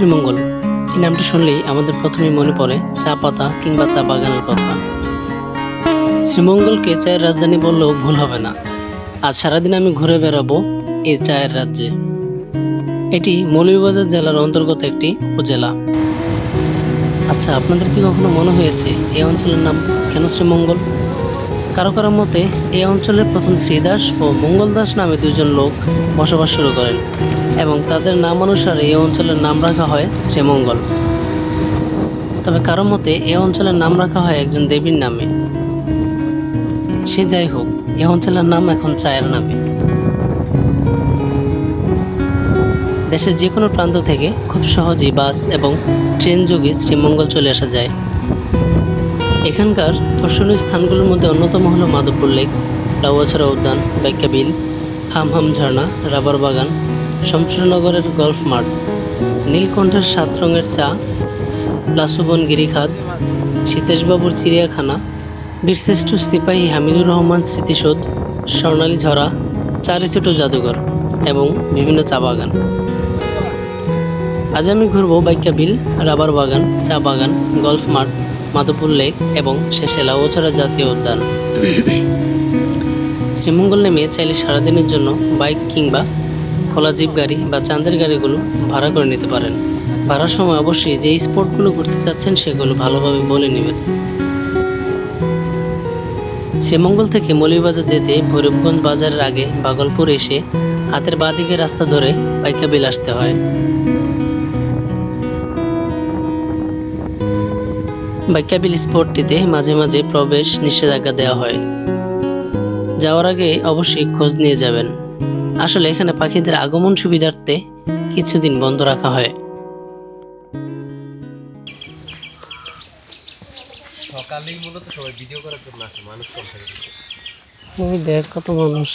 শ্রীমঙ্গল। এই নামটি শুনলেই আমাদের প্রথমেই মনে পড়ে চা পাতা কিংবা চা বাগানের কথা। শ্রীমঙ্গলকে চায়ের রাজধানী বললেও ভুল হবে না। আজ সারাদিন আমি ঘুরে বেড়াবো এই চায়ের রাজ্যে। এটি মৌলভীবাজার জেলার অন্তর্গত একটি উপজেলা। আচ্ছা আপনাদের কি কখনো মনে হয়েছে এই অঞ্চলের নাম কেন শ্রীমঙ্গল? কারও কারও মতে, এই অঞ্চলের প্রথম শ্রীদাস ও মঙ্গল দাস নামে দুজন লোক বসবাস শুরু করেন এবং তাদের নাম অনুসারে এই অঞ্চলের নাম রাখা হয় শ্রীমঙ্গল। তবে কারও মতে, এই অঞ্চলের নাম রাখা হয় একজন দেবীর নামে। সে যাই হোক, এই অঞ্চলের নাম এখন চায়ের নামে। দেশের যে কোনো প্রান্ত থেকে খুব সহজেই বাস এবং ট্রেন যোগে শ্রীমঙ্গল চলে আসা যায়। এখানকার দর্শনীয় স্থানগুলোর মধ্যে অন্যতম হলো মাধবপুর লেক ডাউয়াছড়া উদ্যান ব্যাখ্যা বিল হাম হাম ঝর্ণা রাবার বাগান, শমশেরনগরের গল্ফ মাঠ, নীলকণ্ঠের সাত রঙের চা, লাসুবন গিরিখাত সীতেশবাবুর চিড়িয়াখানা, বীরশ্রেষ্ঠ সিপাহী হামিদুর রহমান স্মৃতিসৌধ, স্বর্ণালী ঝরা চারিছোটো জাদুঘর এবং বিভিন্ন চা বাগান। আজ আমি ঘুরবো বাইকা বিল রাবার বাগান, চা বাগান, গল্ফ মাঠ মাধবপুর লেক এবং শেষে লাউছড়া জাতীয় উদ্যান। শ্রীমঙ্গল নেমে চাইলে সারাদিনের জন্য বাইক কিংবা খোলা জিপ গাড়ি বা চাঁদের গাড়িগুলো ভাড়া করে নিতে পারেন। ভাড়ার সময় অবশ্যই যে স্পটগুলো ঘুরতে চাচ্ছেন সেগুলো ভালোভাবে বলে নেবেন। শ্রীমঙ্গল থেকে মৌলভীবাজার যেতে ভৈরবগঞ্জ বাজারের আগে বাগলপুর এসে হাতের বাঁদিকে রাস্তা ধরে বাইকা বিল আসতে হয়। বাইকাবিল স্পটটিতে মাঝে মাঝে প্রবেশ নিষেধাজ্ঞা দেওয়া হয়। যাওয়ার আগে অবশ্যই খোঁজ নিয়ে যাবেন। আসলে এখানে পাখিদের আগমন সুবিধার্থে কিছুদিন বন্ধ রাখা হয়। সকালেই মূলত সবাই ভিডিও করার জন্য আসে মানুষ কম থাকে। দেখ কত মানুষ।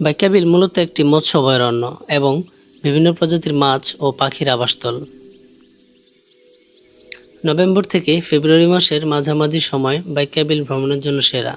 বাইকাবিল মূলত একটি মৎস্য অভয়ারণ্য এবং বিভিন্ন প্রজাতির মাছ ও পাখির আবাসস্থল। নভেম্বর থেকে ফেব্রুয়ারি মাসের মাঝামাঝি সময় বাইকাবিল ভ্রমণের জন্য সেরা।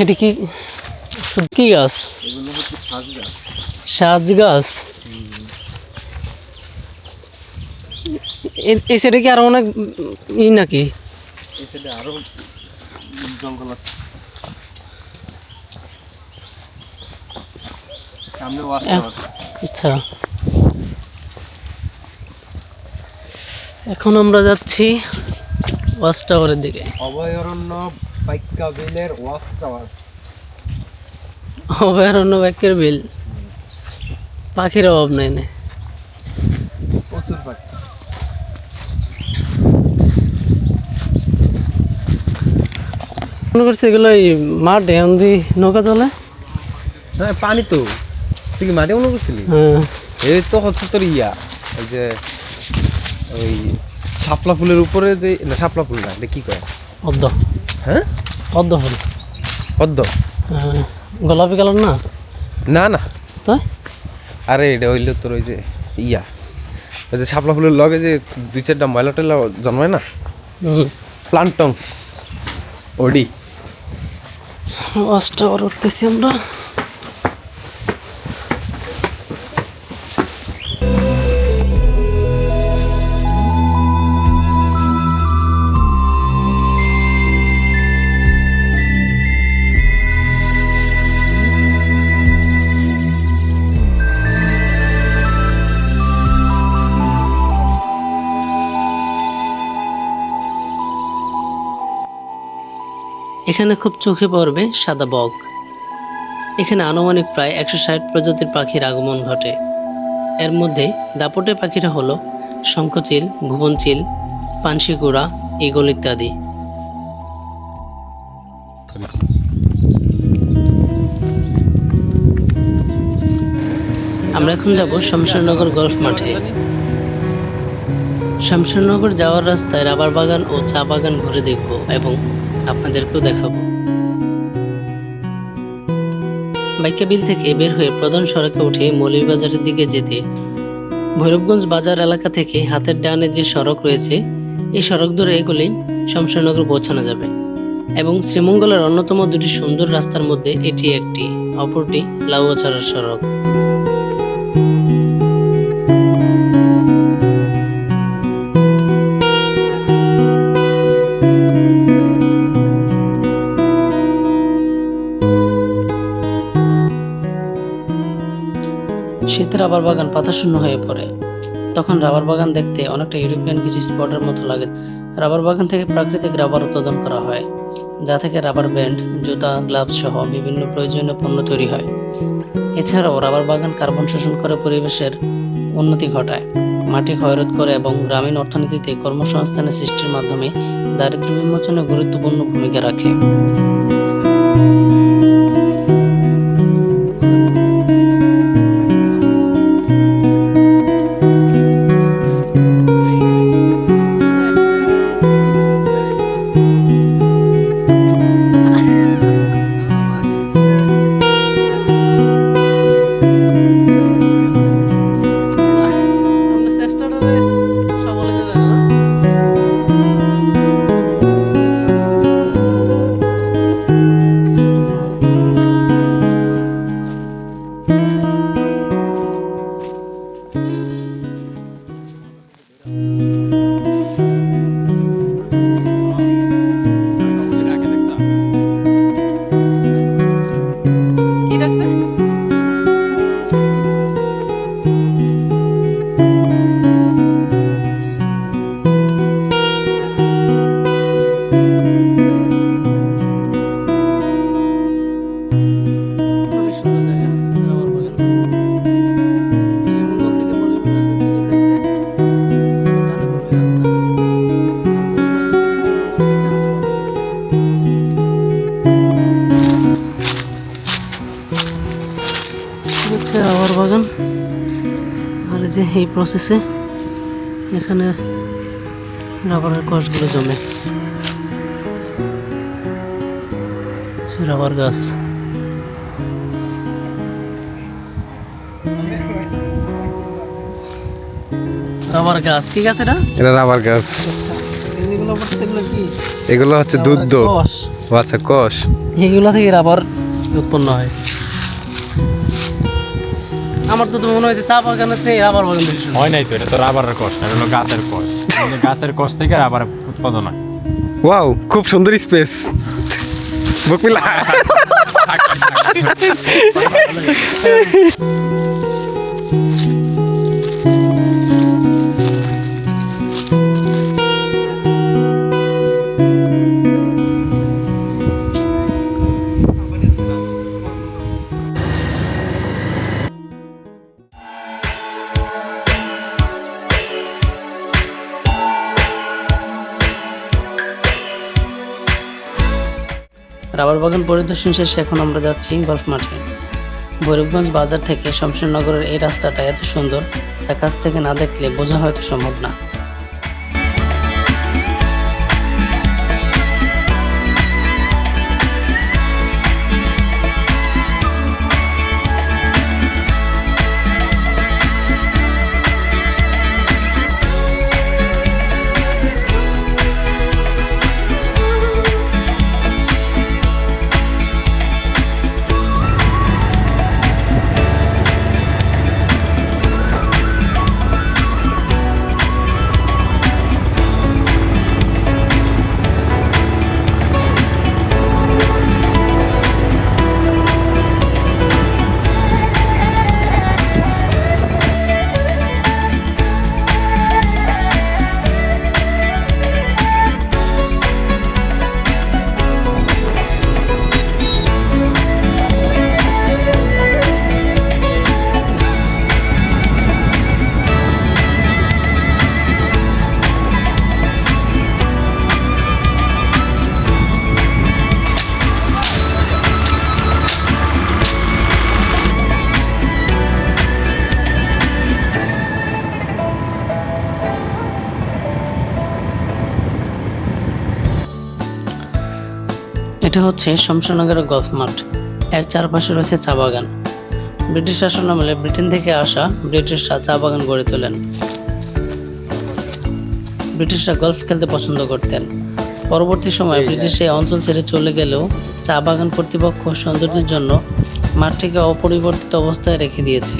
এটা কি কি গাছ? সাজ গাছ এই সাইডে কি আরও অনেক ই নাকি? আরও জঙ্গল আছে আচ্ছা। এখন আমরা যাচ্ছি ওয়াচ টাওয়ারের দিকে। অভয়ারণ্য বাইকা বিলের ওয়াশ টাওয়ার অভয়ারণ্য বিল। পাখির অভাব নাই না। প্রচুর পাখি। মনে করছি এগুলো এই মাঠে এমনি নৌকা চলে। হ্যাঁ পানি তো। তুই কি মাঠে মনে করছিলি? হ্যাঁ। এই তো হচ্ছে তোর ইয়া ওই যে ওই শাপলা ফুলের উপরে যে না শাপলা ফুল না এটা কি কয়? পদ্ম হ্যাঁ? পদ্ম ফুল। পদ্ম? হ্যাঁ, গোলাপি কালার না? না না। তো আরে এটা হইল তোর ওই যে ইয়া ওই যে শাপলা ফুলের লগে যে দুই চারটা ময়লা টয়লা জন্মায় না? প্লান্টং ওডি। অষ্ট উঠতেছি আমরা। এখানে খুব চোখে পড়বে সাদা বক। এখানে আনুমানিক প্রায় একশো ষাট প্রজাতির পাখির আগমন ঘটে। এর মধ্যে দাপটে পাখিরা হলো শঙ্খচিল, ভুবনচিল পানশিকুড়া ইগল ইত্যাদি। আমরা এখন যাব শমশেরনগর গল্ফ মাঠে। শমশেরনগর যাওয়ার রাস্তায় রাবার বাগান ও চা বাগান ঘুরে দেখব এবং আপনাদেরকেও দেখাবো। বাইকা বিল থেকে বের হয়ে প্রধান সড়কে উঠে মৌলভীবাজারের দিকে যেতে ভৈরবগঞ্জ বাজার এলাকা থেকে হাতের ডানে যে সড়ক রয়েছে, এই সড়ক ধরে এগুলেই শমশেরনগর পৌঁছানো যাবে এবং শ্রীমঙ্গলের অন্যতম দুটি সুন্দর রাস্তার মধ্যে এটি একটি, অপরটি লাউয়াছড়ার সড়ক। শীতে রাবার বাগান পাতাশূন্য হয়ে পড়ে। তখন রাবার বাগান দেখতে অনেকটা ইউরোপিয়ান কিছু স্পটের মতো লাগে। রাবার বাগান থেকে প্রাকৃতিক রাবার উৎপাদন করা হয়, যা থেকে রাবার ব্যান্ড, জুতা, গ্লাভস সহ বিভিন্ন প্রয়োজনীয় পণ্য তৈরি হয়। এছাড়াও রাবার বাগান কার্বন শোষণ করে পরিবেশের উন্নতি ঘটায়। মাটি ক্ষয়রোধ করে এবং গ্রামীণ অর্থনীতিতে কর্মসংস্থানের সৃষ্টির মাধ্যমে দারিদ্র্য বিমোচনে গুরুত্বপূর্ণ ভূমিকা রাখে। প্রসেসে এখানে রাবারের কষগুলো জমে। রাবার গাছ। রাবার গাছ। কি গাছ এটা? এটা রাবার গাছ। এগুলো এগুলো এগুলো হচ্ছে দুধ দো। কষ। ও আচ্ছা কষ। এইগুলো থেকে রাবার উৎপন্ন হয়। আমার তো তো মনে হয়েছে চা বাগান আছে রাবার বাগান বেশি হয় নাই তো এটা তো রাবারের কষ না এটা হলো গাছের কষ। মানে গাছের কষ থেকে রাবার উৎপাদন হয়। ওয়াও খুব সুন্দর স্পেস বকমিলা রাবার বাগান পরিদর্শন শেষে এখন আমরা যাচ্ছি গল্ফ মাঠে। ভৈরবগঞ্জ বাজার থেকে শমশেরনগরের এই রাস্তাটা এত সুন্দর, তা কাছ থেকে না দেখলে বোঝা হয়তো সম্ভব না। এটা হচ্ছে শমশানগরের গলফ মাঠ এর চারপাশে রয়েছে চা বাগান। ব্রিটিশ শাসন আমলে ব্রিটেন থেকে আসা ব্রিটিশরা চা বাগান গড়ে তোলেন। ব্রিটিশরা গলফ খেলতে পছন্দ করতেন। পরবর্তী সময়ে ব্রিটিশ এই অঞ্চল ছেড়ে চলে গেলেও চা বাগান কর্তৃপক্ষ সৌন্দর্যের জন্য মাঠটিকে অপরিবর্তিত অবস্থায় রেখে দিয়েছে।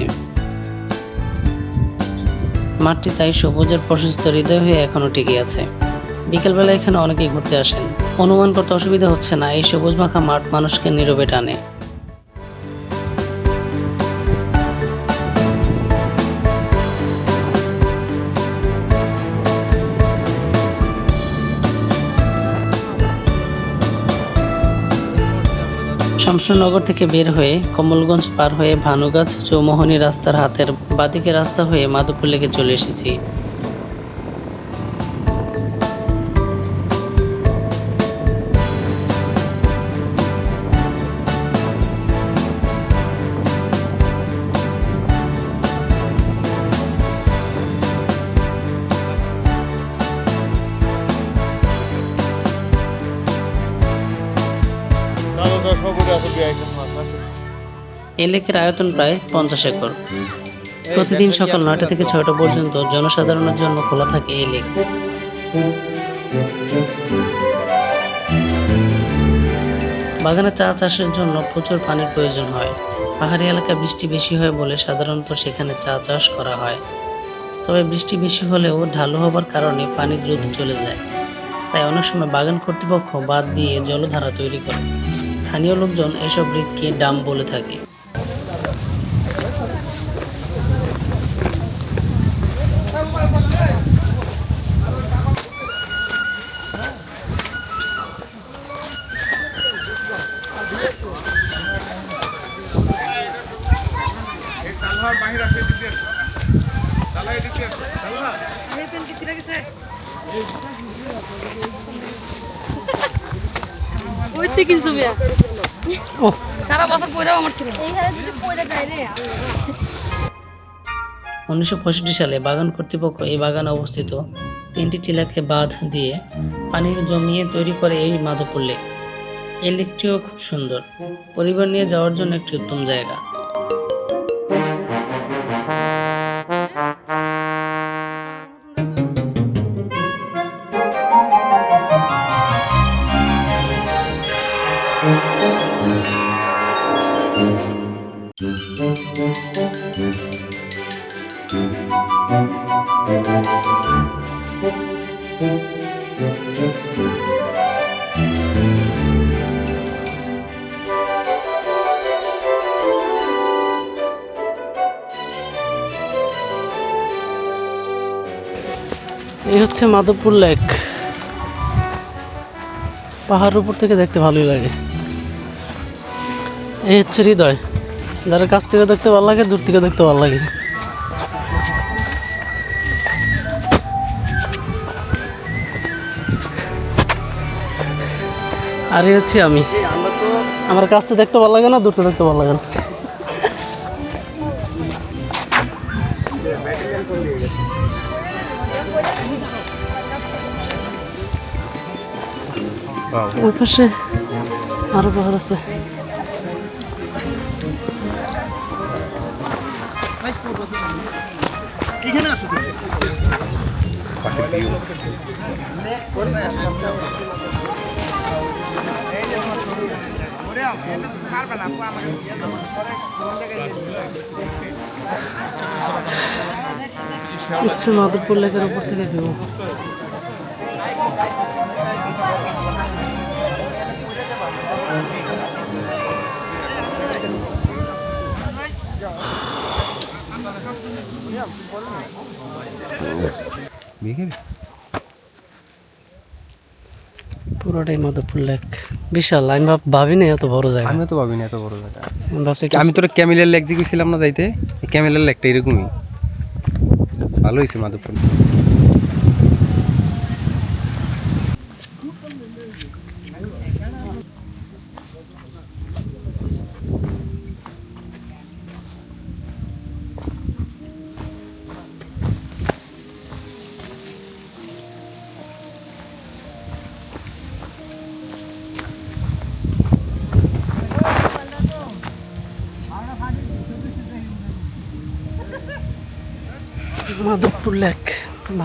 মাঠটি তাই সবুজের প্রশস্ত হৃদয় হয়ে এখনও টিকে আছে। বিকেলবেলা এখানে অনেকেই ঘুরতে আসেন। অনুমান করতে অসুবিধা হচ্ছে না। এই সবুজ মাখা মাঠ মানুষকে নীরবে টানে। শমশানগর থেকে বের হয়ে কমলগঞ্জ পার হয়ে ভানুগাছ চৌমোহনী রাস্তার হাতের বাদিকে রাস্তা হয়ে মাধবপুর লেগে চলে এসেছি। এই লেকের আয়তন প্রায় পঞ্চাশ একর। প্রতিদিন সকাল নয়টা থেকে ছয়টা পর্যন্ত জনসাধারণের জন্য খোলা থাকে এই লেক। বাগানে চা চাষের জন্য প্রচুর পানির প্রয়োজন হয়। পাহাড়ি এলাকায় বৃষ্টি বেশি হয় বলে সাধারণত সেখানে চা চাষ করা হয়। তবে বৃষ্টি বেশি হলেও ঢালু হবার কারণে পানি দ্রুত চলে যায়। তাই অনেক সময় বাগান কর্তৃপক্ষ বাদ দিয়ে জলধারা তৈরি করে। স্থানীয় লোকজন এসব হ্রদকে ডাম বলে থাকে। উনিশশো পঁয়ষট্টি সালে বাগান কর্তৃপক্ষ এই বাগানে অবস্থিত তিনটি টিলাকে বাঁধ দিয়ে পানি জমিয়ে তৈরি করে এই মাধবপুর লেক। এই লেকটিও খুব সুন্দর। পরিবার নিয়ে যাওয়ার জন্য একটি উত্তম জায়গা। এই হচ্ছে মাধবপুর লেক। পাহাড়ের উপর থেকে দেখতে ভালোই লাগে। এই হচ্ছে হৃদয়। যারা কাছ থেকে দেখতে ভালো লাগে, দূর থেকে দেখতে ভালো লাগে। আর হচ্ছে আমি। আমার কাছ থেকে দেখতে ভালো লাগে না, দূর থেকে দেখতে ভালো লাগে না। ওই পাশে আরও পাহাড় আছে হচ্ছে মাধবপুর লেকের উপর থেকে ভিউ পুরোটাই মাধবপুর লেক। বিশাল আমি ভাব ভাবিনি এত বড় জায়গা। আমি তো ভাবিনি এত বড় জায়গা। আমি ভাবছি আমি তোর ক্যামেলের লেক যে গেছিলাম না যাইতে ক্যামেলের লেকটা এরকমই। ভালো হয়েছে মাধবপুর মাধবপুর।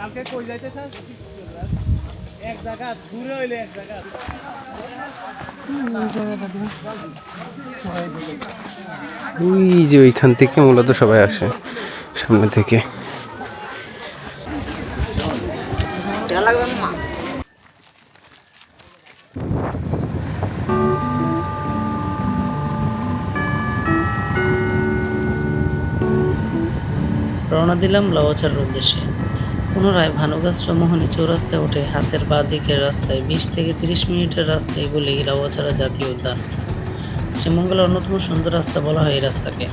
কালকে কই যাইতে এক জায়গা দূরে হইলে এক জায়গা। ওই যে ওইখান থেকে মূলত সবাই আসে সামনে থেকে। রওনা দিলাম লাওয়াচার উদ্দেশ্যে। পুনরায় ভানুগাছ সমোহনে চৌরাস্তায় উঠে হাতের বাঁ দিকের রাস্তায় বিশ থেকে তিরিশ মিনিটের রাস্তা এগুলি লাওয়াচারা জাতীয় উদ্যান। শ্রীমঙ্গলের অন্যতম সুন্দর রাস্তা বলা হয় এই রাস্তাকে।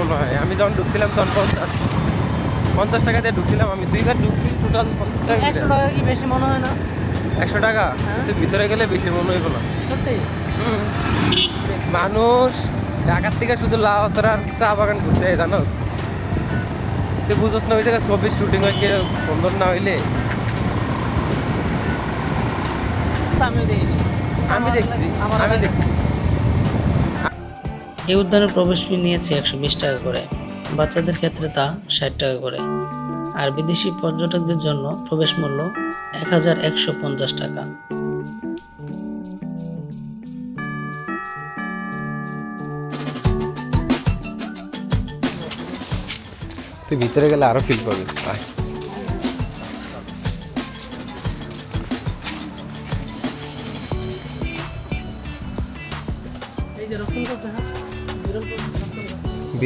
মনে হয়। আমি যখন ঢুকছিলাম তখন পঞ্চাশ পঞ্চাশ টাকা দিয়ে ঢুকছিলাম আমি। দুইবার ঢুকছি টোটাল পঞ্চাশ টাকা একশো টাকা কি বেশি মনে হয় না? একশো টাকা? কিন্তু ভিতরে গেলে বেশি মনে হইব না। সত্যি? মানুষ ঢাকার থেকে শুধু লাউ আর চা বাগান ঘুরতে যায় জানো? তুই বুঝোস না ওই জায়গায় ছবির শুটিং হয় কি সুন্দর না হইলে? আমি দেখছি আমি দেখছি। এই উদ্যানের প্রবেশ ফি নিয়েছে একশো বিশ টাকা করে। বাচ্চাদের ক্ষেত্রে তা ষাট টাকা করে। আর বিদেশি পর্যটকদের জন্য প্রবেশ মূল্য এক হাজার একশো পঞ্চাশ টাকা। তুই ভিতরে গেলে আরও ফিল পাবি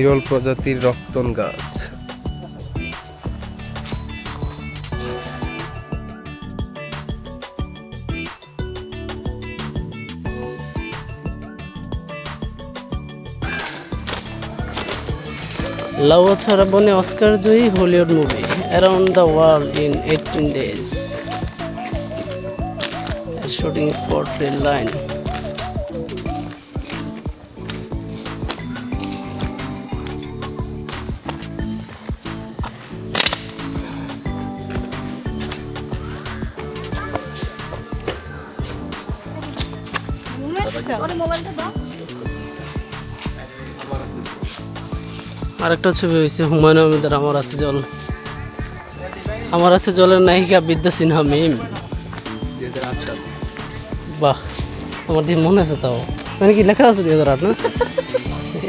বিরল প্রজাতির রক্তন গাছ। লাউছাড়া বনে Oscar Joyee Hollywood movie around the world in eighteen days shooting spot rail line আরেকটা ছবি হয়েছে হুমায়ুন আহমেদের আমার আছে জল। আমার আছে জলের নায়িকা বিদ্যা সিনহা মিম। বাহ আমার দিয়ে মনে আছে তাও। মানে কি লেখা আছে দুই হাজার আট না?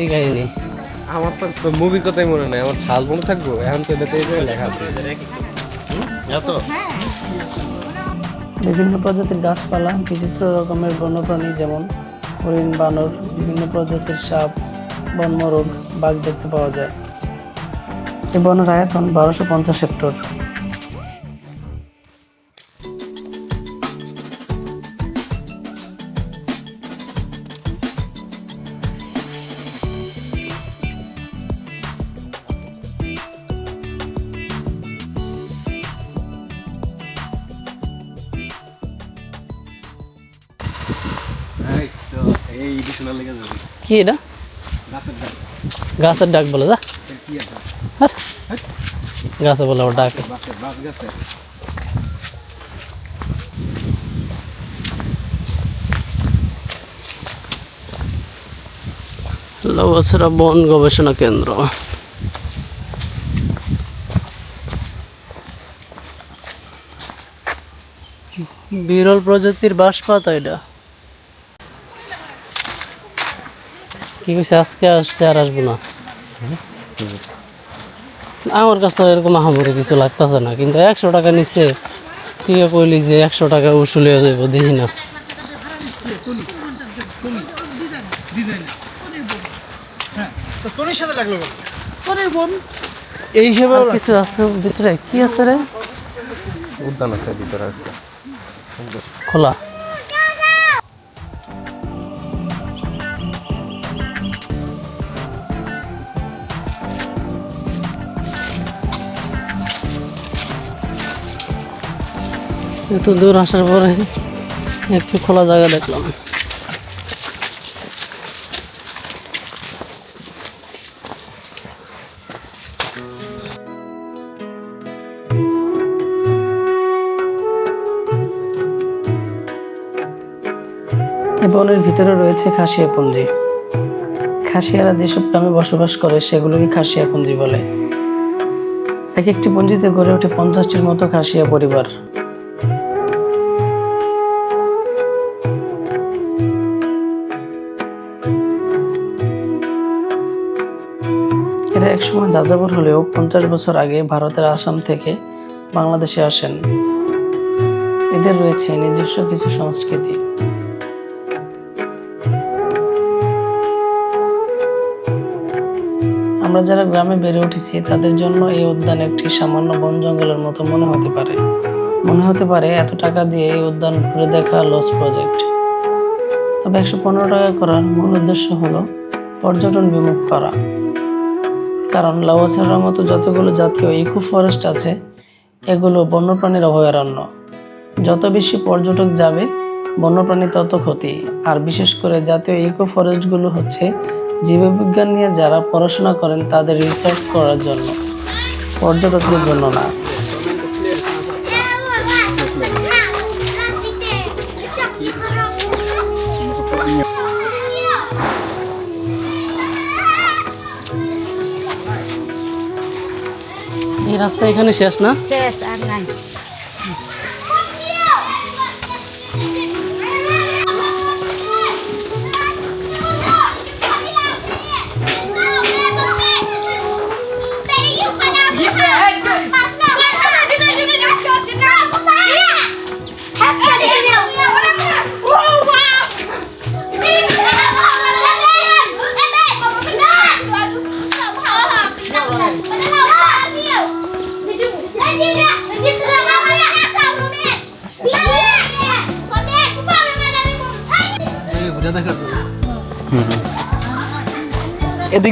এই কাহিনী। আমার তো মুভির কথাই মনে নাই আমার সাল মনে থাকব এখন তো এটাতে লেখা আছে। বিভিন্ন প্রজাতির গাছপালা বিচিত্র রকমের বন্যপ্রাণী যেমন হরিণ, বানর, বিভিন্ন প্রজাতির সাপ, বনমরগ, বাঘ দেখতে পাওয়া যায়। এই বনের আয়তন বারোশো পঞ্চাশ হেক্টর। কি এটা? গাছের ডাক বলে যা। হ্যাঁ? গাছে বলে আবার ডাক। লবসরা বন গবেষণা কেন্দ্র। বিরল প্রজাতির বাঁশ পাতা এটা। কি কইছে আজকে আসছে আর আসব না। আমার কাছে এরকম আহামরি কিছু লাগতেছে না কিন্তু একশো টাকা নিচ্ছে তুই কইলি যে একশো টাকা উসুল হয়ে যাব দেখি না? এই হিসেবে কিছু আছে ভিতরে? কি আছে রে? উদ্যান আছে ভিতরে আছে খোলা। এত দূর আসার পরে একটু খোলা জায়গা দেখলাম। বনের ভিতরে রয়েছে খাসিয়াপুঞ্জি। খাসিয়ারা যেসব গ্রামে বসবাস করে, সেগুলোকে খাসিয়াপুঞ্জি বলে। এক একটি পুঞ্জিতে গড়ে ওঠে পঞ্চাশটির মতো খাসিয়া পরিবার। একসময় যাযাবর হলেও পঞ্চাশ বছর আগে ভারতের আসাম থেকে বাংলাদেশে আসেন। এদের রয়েছে নিজস্ব কিছু সংস্কৃতি। আমরা যারা গ্রামে বেড়ে উঠেছি, তাদের জন্য এই উদ্যান একটি সামান্য বন জঙ্গলের মতো মনে হতে পারে। মনে হতে পারে এত টাকা দিয়ে এই উদ্যান ঘুরে দেখা লস প্রজেক্ট তবে একশো পনেরো টাকা করার মূল উদ্দেশ্য হলো পর্যটন বিমুখ করা। কারণ লাউয়াছাড়ার মতো যতগুলো জাতীয় ইকো ফরেস্ট আছে, এগুলো বন্যপ্রাণীর অভয়ারণ্য। যত বেশি পর্যটক যাবে, বন্যপ্রাণী তত ক্ষতি। আর বিশেষ করে জাতীয় ইকো ফরেস্টগুলো হচ্ছে জীববিজ্ঞান নিয়ে যারা পড়াশোনা করেন, তাদের রিসার্চ করার জন্য। পর্যটকদের জন্য না। এই রাস্তা এখানে শেষ না? শেষ আর নাই।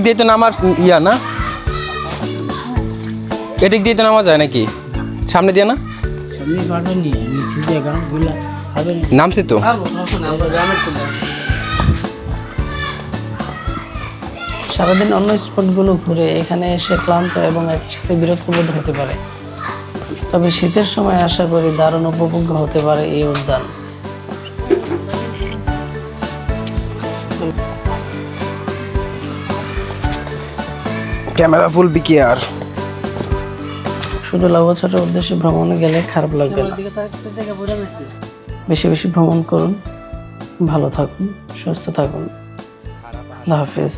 দিয়ে তো নামার ইয়া না? এদিক দিয়ে তো নামা যায় নাকি? সামনে দিয়ে না? নামছি তো। সারাদিন অন্য স্পটগুলো ঘুরে এখানে এসে ক্লান্ত এবং একসাথে বিরক্ত বোধ হতে পারে। তবে শীতের সময় আশা করি দারুণ উপভোগ্য হতে পারে এই উদ্যান। ক্যামেরা ফুল আর। শুধু লাভছাটার উদ্দেশ্যে ভ্রমণে গেলে খারাপ লাগবে না। বেশি বেশি ভ্রমণ করুন ভালো থাকুন সুস্থ থাকুন। আল্লাহ হাফেজ।